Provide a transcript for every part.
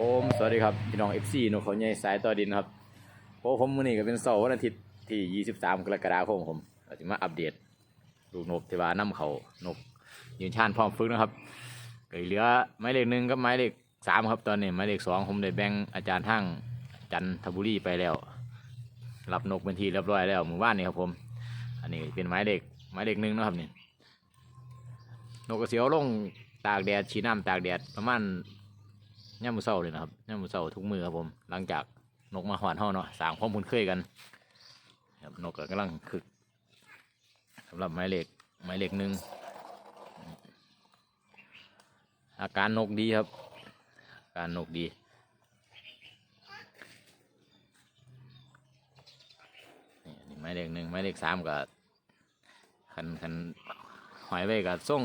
ผมสวัสดีครับพี่น้อง FC นกเขาใหญ่สายต่อดินครับโอ้ผมมื้อนี้ก็เป็นเสาร์วันอาทิตย์ที่ 23 กรกฎาคมผมเราจะมาอัปเดตลูกนกที่ว่านํเขานกยืนชานพร้อมฝึกนะครับก็เหลือหมายเลขหนึ่งกับหมายเลขสามครับตอนนี้หมายเลขสองผมได้แบ่งอาจารย์ทั้งจันทบุรีไปแล้ว รับนกเป็นทีเรียบร้อยแล้วหมู่บ้านนี่ครับผม อันนี้เป็นหมายเลขหมายเลขหนึ่งนะครับนี่นกกระเสียวลงตากแดดชีน้ำตากแดดประมาณ ย่ามมือเศร้าเลยนะครับย่ามมือเศร้าทุกมือครับผมหลังจากนกมาหวานห่อเนาะสางความคุ้นเคยกันครับนกก็กำลังคึกสำหรับไม้เหล็กไม้เหล็กหนึ่งอาการนกดีครับ อาการนกดีนี่ไม้เหล็กหนึ่งไม้เหล็กสามก็คันคันหอยไว้กับส่ง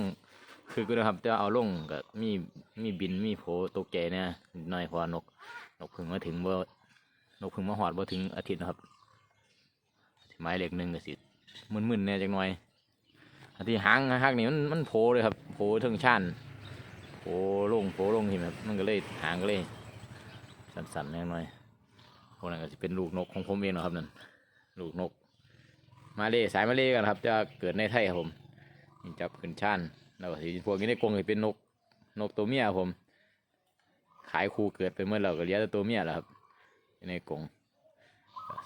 คือก็นะครับจะเอาลงก็มีมีบินมีโผตกใจเนี่ยนิดหน่อยพอนก นกพึ่งมาถึงบ่นกพึ่งมาหอดบ่ถึงอาทิตย์นะครับไม้เล็กหนึ่งก็สิมึนๆเนี่ยจังหน่อยอันที่หางหักนี่มันมันโผเลยครับโผเทิงชันโผลงโผลงที่แบบมันก็เลยหางก็เลย สั่นๆแน่หน่อยพวกนั้นก็จะเป็นลูกนกของผมเองนะครับนั่นลูกนก มาเล่สายมาเล่กันครับ จะเกิดในไทยครับผมจับขึ้นชัน แล้วก็สิพวกนี้ในกรงนี่เป็นนกนกตัวเมียผม ขายคู่เกิดไปเมื่อเราก็เลี้ยงตัวเมียแล้วครับในกรง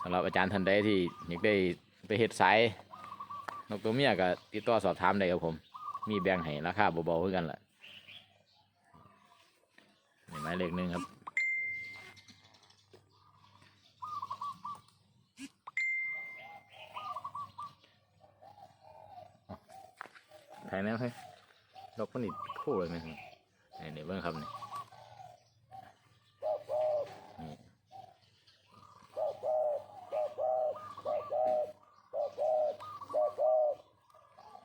สำหรับอาจารย์ท่านใดที่อยากได้ไปเห็ดสายนกตัวเมียก็ติดต่อสอบถามได้ครับผม มีแบ่งให้ราคาเบาๆเหมือนกันแหละหมายเลขหนึ่งครับถ่ายแนวให้ ดอกมันนี่คู่เลยไหมครับนี่เดี๋ยวเบิ่งครับนี่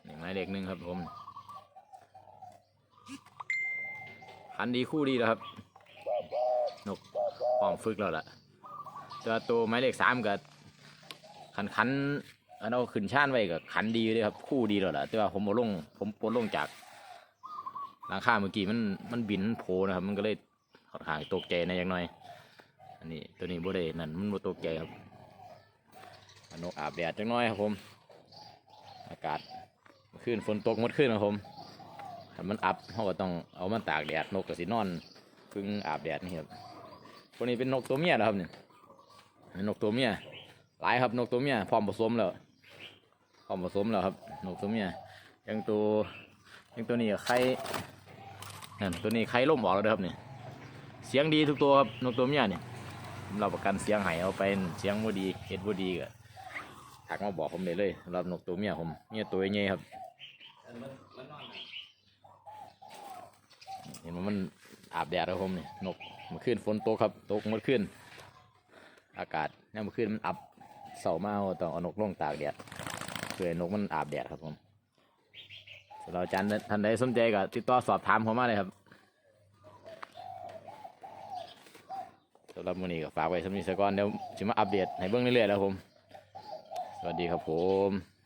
นี่หมายเลขหนึ่งครับผมขันดีคู่ดีแล้วครับนกพร้อมฝึกแล้วล่ะตัวตัวหมายเลขสามกับขันขันอันเอาขึ้นช่านไว้กับขันดีเลยครับคู่ดีแล้วล่ะแต่ว่าผมเอาลงผมปลดลงจาก หลังคาเมื่อกี้มันมันบินโผนะครับ มันก็เลยค่อนข้างตกใจในะอย่างน้อย อันนี้ตัวนี้บ่ได้นั่นมันบ่ตกใจครับนกอาบแดดจังน้อยครับผม อากาศขึ้นฝนตกมดขึ้นครับผมถ้ามันอับเขาก็ต้องเอามันตากแดดนกก็สินอนพึ่งอาบแดดนี่ครับคนนี้เป็นนกตัวเมียนะครับเนี่ยเป็นนกตัวเมียหลายครับนกตัวเมียพร้อมผสมแล้วพร้อมผสมแล้วครับนกตัวเมียยังตัวยังตัวนี้ก็ไข่ นั่นตัวนี้ไข่ล่มออกแล้วเด้อครับเนี่ยเสียงดีทุกตัวครับนกตัวเมียเนี่ยผมรับประกันเสียงหายเอาไปเสียงบ่ดีเฮ็ดบ่ดีก็ทักมาบอกผมได้เลยสำหรับนกตัวเมียผมเมียตัวใหญ่ครับเห็นว่ามันอาบแดดครับผมเนี่ยนกมื่อคืนฝนตกครับตกมื่อคืนอากาศเนี่ยมื่อคืนมันอับเสามาเอาต้องเอานกลงตากแดดเพื่อหนกมันอาบแดดครับผม เราจันท่านใดสนใจก็ติดต่อสอบถามผมมาเลยครับสำหรับมื้อนี้ก็ฝากไว้สำหรับนิสกอนเดี๋ยวจะมาอัปเดตให้เบิ่งเรื่อยๆแล้วผม สวัสดีครับผม